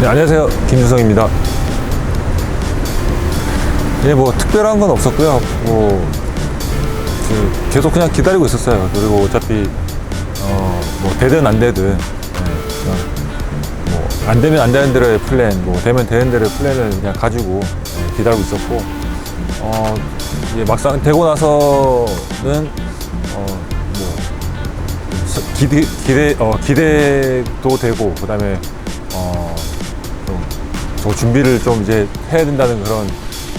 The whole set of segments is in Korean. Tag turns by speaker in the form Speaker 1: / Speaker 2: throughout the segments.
Speaker 1: 네, 안녕하세요. 김주성입니다. 예, 뭐, 특별한 건 없었고요. 뭐, 그, 계속 그냥 기다리고 있었어요. 그리고 어차피, 어, 뭐, 되든 안 되든, 예, 그냥 뭐, 안 되면 안 되는 대로의 플랜, 뭐, 되면 되는 대로의 플랜을 그냥 가지고 예, 기다리고 있었고, 어, 이제 막상 되고 나서는, 어, 기대, 기대, 어, 기대도 되고, 그 다음에, 어, 좀, 저 준비를 좀 이제 해야 된다는 그런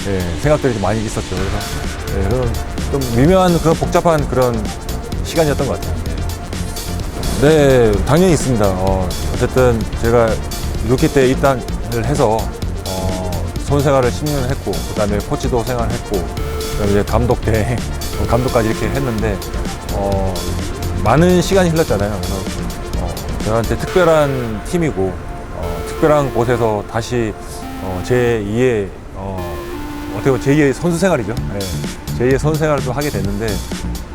Speaker 1: 예, 생각들이 좀 많이 있었죠. 그래서 예, 그런 좀 미묘한 그런 복잡한 그런 시간이었던 것 같아요. 예. 네, 당연히 있습니다. 어, 어쨌든 제가 루키 때 입단을 해서 어, 손 생활을 10년 했고, 그 다음에 코치도 생활했고, 그 다음에 이제 감독 때 감독까지 이렇게 했는데 어, 많은 시간이 흘렀잖아요. 그래서 어, 저한테 특별한 팀이고 어, 특별한 곳에서 다시 어, 제 2의 어, 어떻게 보면 제 2의 선수 생활이죠. 예. 제 2의 선수 생활을 또 하게 됐는데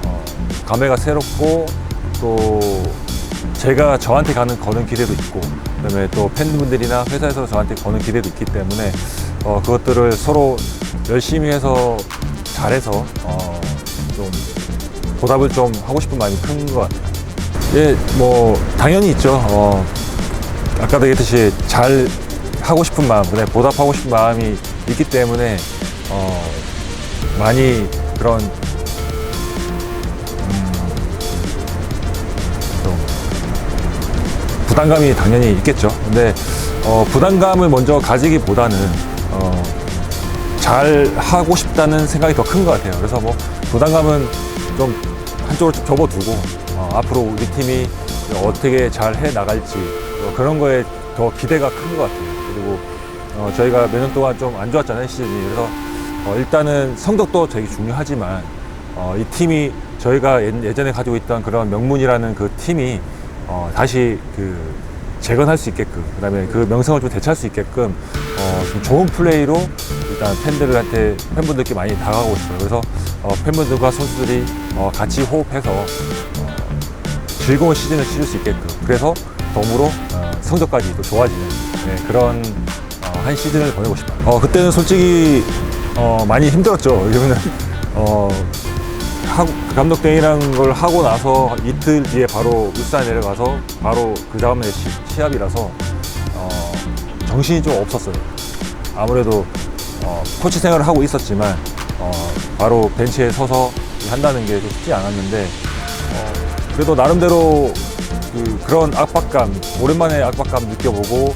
Speaker 1: 어, 감회가 새롭고 또 제가 저한테 가는 거는 기대도 있고 그다음에 또 팬분들이나 회사에서 저한테 거는 기대도 있기 때문에 어, 그것들을 서로 열심히 해서 잘해서 어, 좀 보답을 좀 하고 싶은 마음이 큰 것 같아요. 예, 뭐 당연히 있죠. 어, 아까도 얘기했듯이 잘 하고 싶은 마음, 그다음에 보답하고 싶은 마음이 있기 때문에 어, 많이 그런 음, 좀 부담감이 당연히 있겠죠. 근데 어, 부담감을 먼저 가지기보다는 어, 잘 하고 싶다는 생각이 더 큰 것 같아요. 그래서 뭐 부담감은 좀 한쪽으로 좀 접어두고 어, 앞으로 우리 팀이 어떻게 잘 해 나갈지 어, 그런 거에 더 기대가 큰 것 같아요. 그리고 어, 저희가 몇 년 동안 좀 안 좋았잖아요 시즌이. 그래서 어, 일단은 성적도 되게 중요하지만 어, 이 팀이 저희가 예- 예전에 가지고 있던 그런 명문이라는 그 팀이 어, 다시 그 재건할 수 있게끔 그다음에 그 명성을 좀 되찾을 수 있게끔 어, 좀 좋은 플레이로 일단 팬들한테 팬분들께 많이 다가가고 있어요. 그래서 어, 팬분들과 선수들이 어, 같이 호흡해서 어, 즐거운 시즌을 치를 수 있게끔 그래서 덤으로 어, 성적까지 또 좋아지는 네, 그런 어, 한 시즌을 보내고 싶어요. 어, 그때는 솔직히 어, 많이 힘들었죠. 왜냐면은 어, 하고, 감독 대행이라는 걸 하고 나서 이틀 뒤에 바로 울산 내려가서 바로 그 다음에 시, 시합이라서 어, 정신이 좀 없었어요. 아무래도 어, 코치 생활을 하고 있었지만 어, 바로 벤치에 서서 한다는 게좀 쉽지 않았는데 어, 그래도 나름대로 그, 그런 압박감 오랜만에 압박감 느껴보고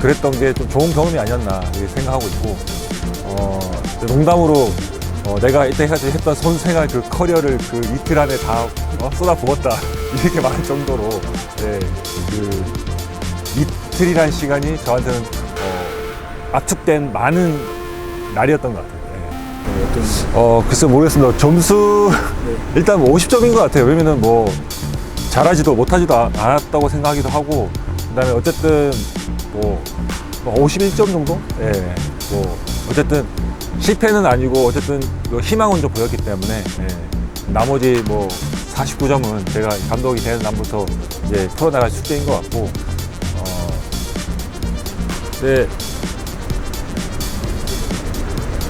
Speaker 1: 그랬던 게 좀 좋은 경험이 아니었나 생각하고 있고 어, 농담으로 어, 내가 이때까지 했던 선수 생활 그 커리어를 그 이틀 안에 다 어, 쏟아부었다. 이렇게 말할 정도로 예, 그 이틀이란 시간이 저한테는 어, 압축된 많은 날이었던 것 같아요. 예.
Speaker 2: 어떤
Speaker 1: 어, 글쎄 모르겠습니다. 점수 일단 뭐 50점인 것 같아요. 왜냐면은 뭐 잘하지도 못하지도 아- 않았다고 생각하기도 하고 그다음에 어쨌든 뭐, 뭐 51점 정도? 예. 뭐 어쨌든 실패는 아니고 어쨌든 그 희망은 좀 보였기 때문에 예. 나머지 뭐 49점은 제가 감독이 되는 날부터 이제 풀어나갈 숙제인 것 같고 어, 네.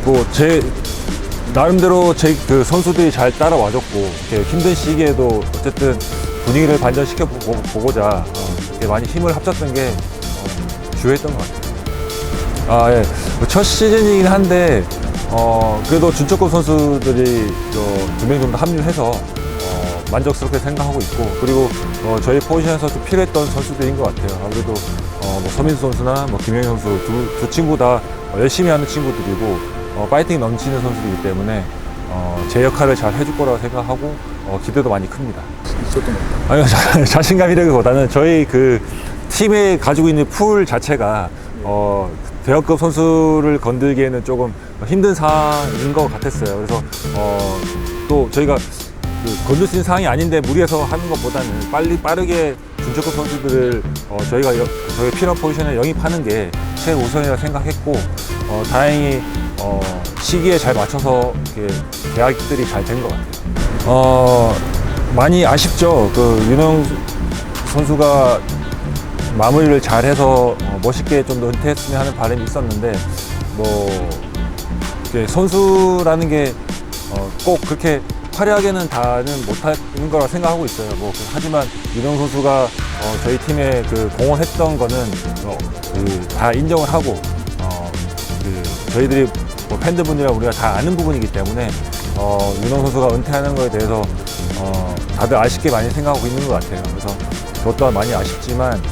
Speaker 1: 뭐 제 나름대로 제 그 선수들이 잘 따라와줬고 이렇게 힘든 시기에도 어쨌든 분위기를 반전시켜 보- 보고자 어, 많이 힘을 합쳤던 게 어, 주요했던 것 같아요. 아 예, 뭐첫 시즌이긴 한데 어, 그래도 준초급 선수들이 두명 정도 합류해서 어, 만족스럽게 생각하고 있고 그리고 어, 저희 포지션에서 좀 필요했던 선수들인 것 같아요. 아무래도 어, 뭐 서민수 선수나 뭐 김영희 선수 두, 두 친구 다 열심히 하는 친구들이고 어, 파이팅 넘치는 선수이기 때문에 어, 제 역할을 잘 해줄 거라고 생각하고 어, 기대도 많이 큽니다.
Speaker 2: 있었던 것 같아요.
Speaker 1: 아니요, 자- 자신감이라기보다는 저희 그 팀에 가지고 있는 풀 자체가 어, 대학급 선수를 건들기에는 조금 힘든 상황인 것 같았어요. 그래서 어, 또 저희가 그 건들 수 있는 상황이 아닌데 무리해서 하는 것보다는 빨리 빠르게 준초급 선수들을 어, 저희가 여- 저희 필요한 포지션에 영입하는 게 최우선이라 생각했고 어, 다행히 어, 시기에 잘 맞춰서 이렇게 계약들이 잘 된 것 같아요. 어, 많이 아쉽죠. 그 윤영 선수가 마무리를 잘해서 어, 멋있게 좀 더 은퇴했으면 하는 바람이 있었는데 뭐 이게 선수라는 게 어, 꼭 그렇게 화려하게는 다는 못하는 거라 생각하고 있어요. 뭐 그- 하지만 윤영 선수가 어, 저희 팀에 그 공헌했던 거는 어, 그다 인정을 하고 어, 그 저희들이 뭐 팬들분이랑 우리가 다 아는 부분이기 때문에 어, 윤영 선수가 은퇴하는 거에 대해서 어, 다들 아쉽게 많이 생각하고 있는 것 같아요. 그래서 저 또한 많이 아쉽지만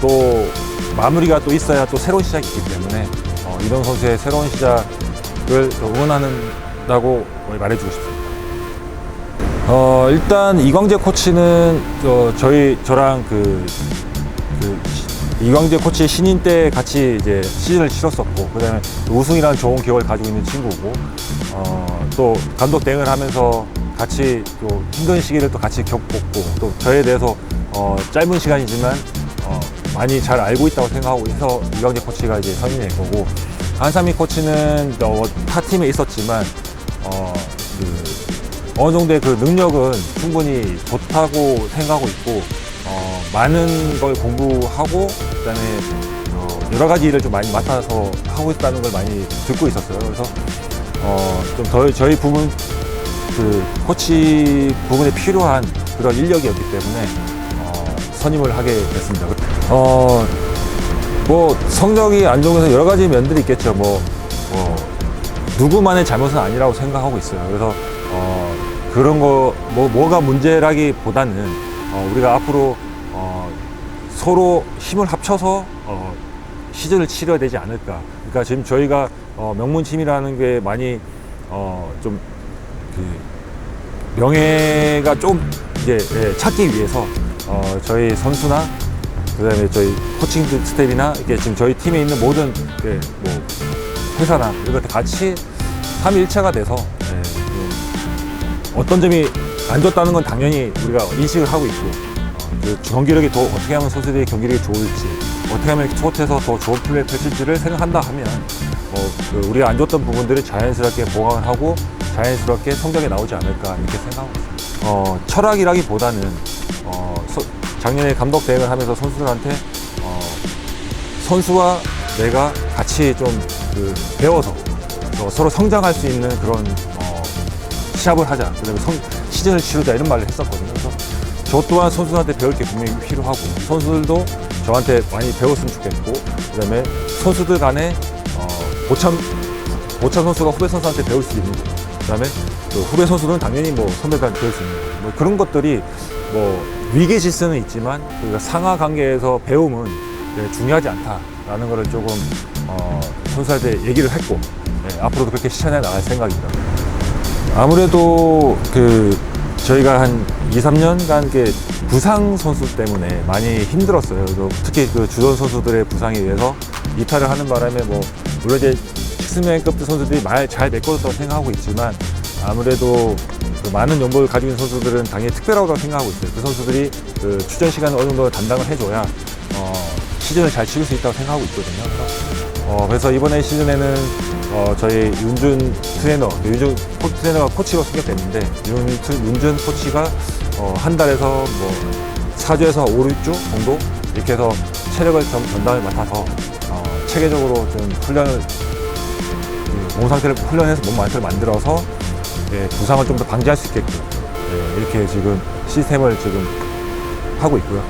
Speaker 1: 또 마무리가 또 있어야 또 새로운 시작이 있기 때문에 어, 이동 선수의 새로운 시작을 또 응원하는다고 말해주고 싶습니다. 어, 일단 이광재 코치는 어, 저희 저랑 그, 그 시- 이광재 코치 신인 때 같이 이제 시즌을 치렀었고 그다음에 또 우승이라는 좋은 기억을 가지고 있는 친구고 어, 또 감독 대행을 하면서 같이 또 힘든 시기를 또 같이 겪었고 또 저에 대해서 어, 짧은 시간이지만 어, 많이 잘 알고 있다고 생각하고 해서 이광재 코치가 이제 선임된 거고 한삼희 코치는 어, 타 팀에 있었지만 어느 정도의 그 능력은 충분히 좋다고 생각하고 있고 어, 많은 걸 공부하고 그다음에 어, 여러 가지 일을 좀 많이 맡아서 하고 있다는 걸 많이 듣고 있었어요. 그래서 어, 좀더 저희 부분 그 코치 부분에 필요한 그런 인력이었기 때문에 어, 선임을 하게 됐습니다. 어, 뭐 성적이 안 좋은 것은 여러 가지 면들이 있겠죠. 뭐, 뭐 누구만의 잘못은 아니라고 생각하고 있어요. 그래서 어, 그런 거 뭐 뭐가 문제라기보다는 어, 우리가 앞으로 어, 서로 힘을 합쳐서 어, 시즌을 치러야 되지 않을까. 그러니까 지금 저희가 어, 명문팀이라는 게 많이 어, 좀 그 명예가 좀 이제 예, 찾기 위해서 어, 저희 선수나 그다음에 저희 코칭 스텝이나 이게 지금 저희 팀에 있는 모든 그뭐 회사나 이런 것들 같이 3일차가 돼서 예, 좀 어떤 점이 안 좋다는 건 당연히 우리가 인식을 하고 있고 어, 그 경기력이 더 어떻게 하면 선수들의 경기력이 좋을지 어떻게 하면 투어트에서 더 좋은 플레이를 펼칠지를 생각한다 하면 뭐, 그 우리가 안 좋던 부분들을 자연스럽게 보강을 하고 자연스럽게 성적이 나오지 않을까 이렇게 생각하고 있습니다. 어, 철학이라기보다는 어, 서- 작년에 감독 대행을 하면서 선수들한테 어, 선수와 내가 같이 좀 그 배워서 어, 서로 성장할 수 있는 그런 어, 시합을 하자. 그다음에 성, 시즌을 치르자 이런 말을 했었거든요. 그래서 저 또한 선수한테 배울 게 분명히 필요하고 선수들도 저한테 많이 배웠으면 좋겠고 그다음에 선수들 간에 어, 보참 보참 선수가 후배 선수한테 배울 수 있는 거. 그다음에 그 후배 선수는 당연히 뭐 선배들한테 배울 수 있는 거. 뭐 그런 것들이 뭐 위계 질서는 있지만 그 상하 관계에서 배움은 네, 중요하지 않다라는 거를 조금 어, 선수한테 얘기를 했고 네, 앞으로도 그렇게 실천해 나갈 생각입니다. 아무래도 그 저희가 한 2, 3년간 그 부상 선수 때문에 많이 힘들었어요. 특히 그 주전 선수들의 부상에 의해서 이탈을 하는 바람에 뭐 물론 이제 식스맨급 선수들이 말잘 메꿔줬다고 생각하고 있지만 아무래도 그 많은 연봉을 가지고 있는 선수들은 당연히 특별하다고 생각하고 있어요. 그 선수들이 그 출전 시간을 어느 정도 담당을 해줘야 어, 시즌을 잘 치를 수 있다고 생각하고 있거든요. 어, 그래서 이번에 시즌에는 어, 저희 윤준 트레이너, 윤준 코, 트레이너가 코치로 승격됐는데 윤, 윤준 코치가 어, 한 달에서 뭐 4주에서 5, 6주 정도 이렇게 해서 체력을 좀 전담을 맡아서 어, 체계적으로 좀 훈련을 그몸 상태를 훈련해서 몸 상태를 만들어서 예, 부상을 좀 더 방지할 수 있게끔 예, 이렇게 지금 시스템을 지금 하고 있고요.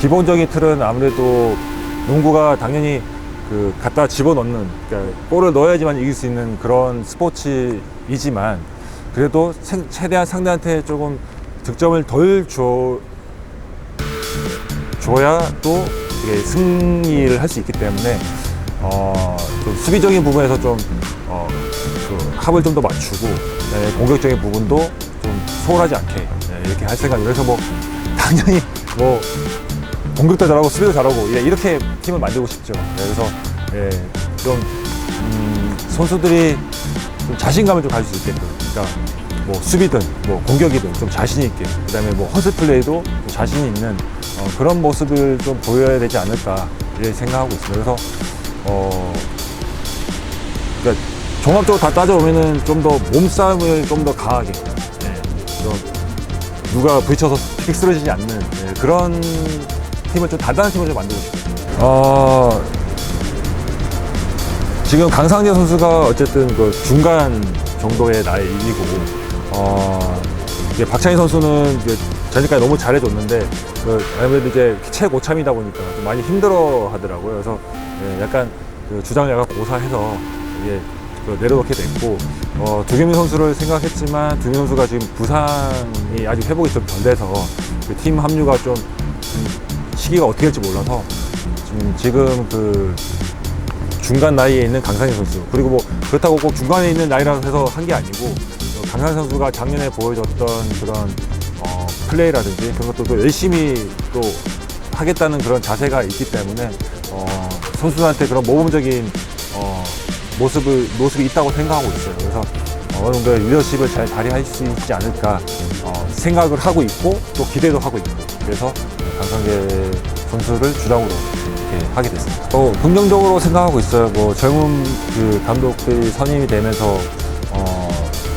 Speaker 1: 기본적인 틀은 아무래도 농구가 당연히 그 갖다 집어넣는 그러니까 골을 넣어야지만 이길 수 있는 그런 스포츠이지만 그래도 생- 최대한 상대한테 조금 득점을 덜 줘, 줘야 또 이게 승리를 할 수 있기 때문에 어, 좀 수비적인 부분에서 좀 어, 그 합을 좀 더 맞추고 네, 공격적인 부분도 좀 소홀하지 않게 네, 이렇게 할 생각. 그래서 뭐 당연히 뭐 공격도 잘하고 수비도 잘하고 예, 이렇게 팀을 만들고 싶죠. 네, 그래서 예, 좀 음, 선수들이 좀 자신감을 좀 가질 수 있게끔. 그러니까 뭐 수비든 뭐 공격이든 좀 자신 있게. 그다음에 뭐 허스 플레이도 좀 자신 있는 어, 그런 모습을 좀 보여야 되지 않을까 이렇게 생각하고 있습니다. 그래서 어, 그러니까 종합적으로 다 따져보면은 좀 더 몸싸움을 좀 더 강하게, 예, 좀 누가 부딪혀서 픽 쓰러지지 않는 예, 그런 팀을 좀 단단한 팀을 좀 만들고 싶어요. 어, 지금 강상재 선수가 어쨌든 그 중간 정도의 나이이고, 어, 이제 박찬희 선수는 이제 전까지 너무 잘해줬는데, 그 아무래도 이제 최고참이다 보니까 좀 많이 힘들어 하더라고요. 그래서 예, 약간 그 주장을 약간 고사해서 이게 그 내려놓게 됐고, 어, 두겸민 선수를 생각했지만, 두겸민 선수가 지금 부상이 아직 회복이 좀 덜 돼서 그 팀 합류가 좀 음, 시기가 어떻게 될지 몰라서 지금, 지금 그 중간 나이에 있는 강상희 선수 그리고 뭐 그렇다고 꼭 중간에 있는 나이라고 해서 한 게 아니고 어, 강상희 선수가 작년에 보여줬던 그런 어, 플레이라든지 그런 것도 또 열심히 또 하겠다는 그런 자세가 있기 때문에 어, 선수한테 그런 모범적인 어, 모습을 모습이 있다고 생각하고 있어요. 그래서 어느 정도 리더십을 잘 발휘할 수 있지 않을까 어, 생각을 하고 있고 또 기대도 하고 있고 그래서 강상재 선수를 주장으로 이렇게 하게 됐습니다. 또 긍정적으로 생각하고 있어요. 뭐 젊은 그 감독들이 선임이 되면서 어,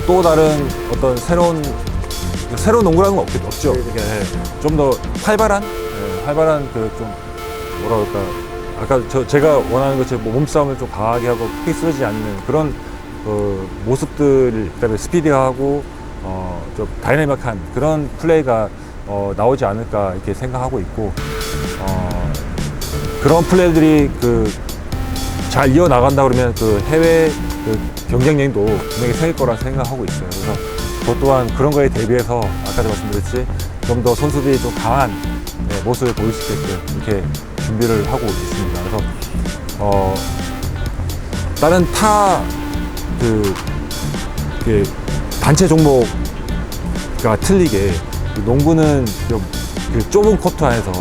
Speaker 1: 또 다른 어떤 새로운 새로운 농구라는 건 없, 없죠. 좀 더 활발한 예, 활발한 그 좀 뭐라 그럴까 아까 저 제가 원하는 것처럼 뭐 몸싸움을 좀 강하게 하고 크게 쓰러지지 않는 그런 그 모습들 그다음에 스피디하고 어, 좀 다이내믹한 그런 플레이가 어, 나오지 않을까 이렇게 생각하고 있고 어, 그런 플레이들이 그 잘 이어 나간다 그러면 그 해외 그 경쟁력도 분명히 생길 거라 생각하고 있어요. 그래서 저 또한 그런 거에 대비해서 아까도 말씀드렸지 좀 더 선수들이 좀 강한 네, 모습을 보일 수 있게끔 이렇게 준비를 하고 있습니다. 그래서 어 다른 타그 그 단체 종목과 틀리게 그 농구는 좀 그 좁은 코트 안에서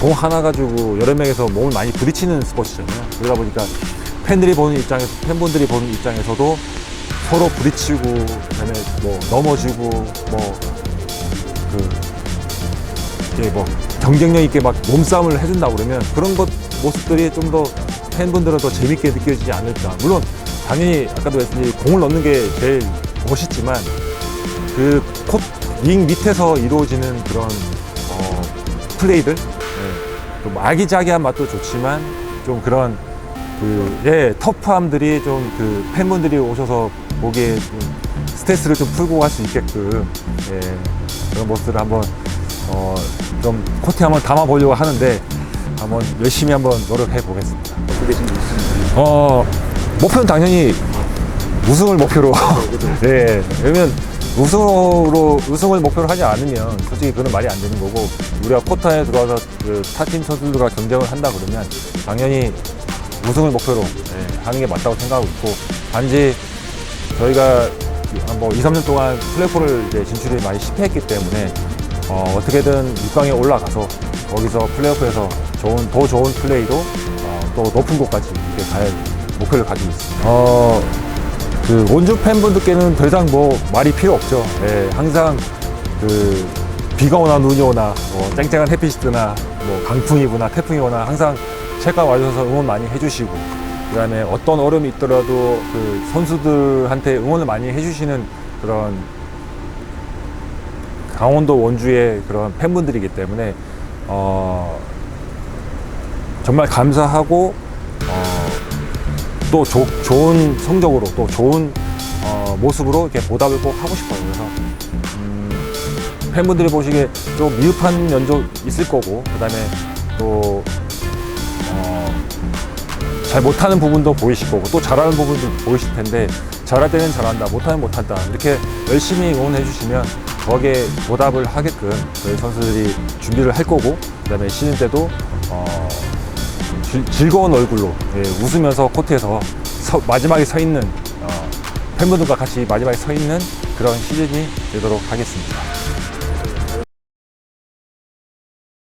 Speaker 1: 공 하나 가지고 여러 명에서 몸을 많이 부딪히는 스포츠잖아요. 그러다 보니까 팬들이 보는 입장에서 팬분들이 보는 입장에서도 서로 부딪히고 그다음에 뭐 넘어지고 뭐그 이게 뭐 경쟁력 있게 막 몸싸움을 해준다 고 그러면 그런 것 모습들이 좀 더 팬분들은 더 재밌게 느껴지지 않을까. 물론 당연히 아까도 말씀드린 공을 넣는 게 제일 멋있지만 그콧 링 밑에서 이루어지는 그런 어, 플레이들 네. 좀 아기자기한 맛도 좋지만 좀 그런 그 예, 터프함들이 좀 그 팬분들이 오셔서 보기에 좀 스트레스를 좀 풀고 갈수 있게끔 예, 그런 모습을 한번 어, 좀 코트에 한번 담아보려고 하는데 한번 열심히 한번 노력해 보겠습니다. 어, 목표는 당연히 우승을 목표로. 네. 왜냐면 우승으로, 우승을 목표로 하지 않으면 솔직히 그건 말이 안 되는 거고 우리가 쿼터에 들어와서 그 타팀 선수들과 경쟁을 한다 그러면 당연히 우승을 목표로 네, 하는 게 맞다고 생각하고 있고 단지 저희가 뭐 2, 3년 동안 플레이오프를 이제 진출이 많이 실패했기 때문에 어, 어떻게든 6강에 올라가서 거기서 플레이오프에서 좋은, 더 좋은 플레이로 어, 또 높은 곳까지 이렇게 갈 목표를 가지고 있습니다. 어, 그 원주 팬분들께는 더 이상 뭐 말이 필요 없죠. 예, 항상 그 비가 오나 눈이 오나 뭐 쨍쨍한 햇빛이나 뭐 강풍이 부나 태풍이 오나 항상 책가 와주셔서 응원 많이 해주시고 그다음에 어떤 어려움이 있더라도 그 선수들한테 응원을 많이 해주시는 그런 강원도 원주의 그런 팬분들이기 때문에 어, 정말 감사하고 어, 또 조- 좋은 성적으로 또 좋은 어, 모습으로 이렇게 보답을 꼭 하고 싶어요. 그래서 음, 팬분들이 보시기에 좀 미흡한 면도 있을 거고 그다음에 또 어, 잘 못하는 부분도 보이실 거고 또 잘하는 부분도 보이실 텐데 잘할 때는 잘한다 못하면 못한다 이렇게 열심히 응원해 주시면 거기에 보답을 하게끔 저희 선수들이 준비를 할 거고 그다음에 쉬는 때도 어, 즐- 즐 거운 얼굴로 예, 웃으면서 코트에서 서- 마지막에 서 있는 어, 팬분들과 같이 마지막에 서 있는 그런 시즌이 되도록 하겠습니다.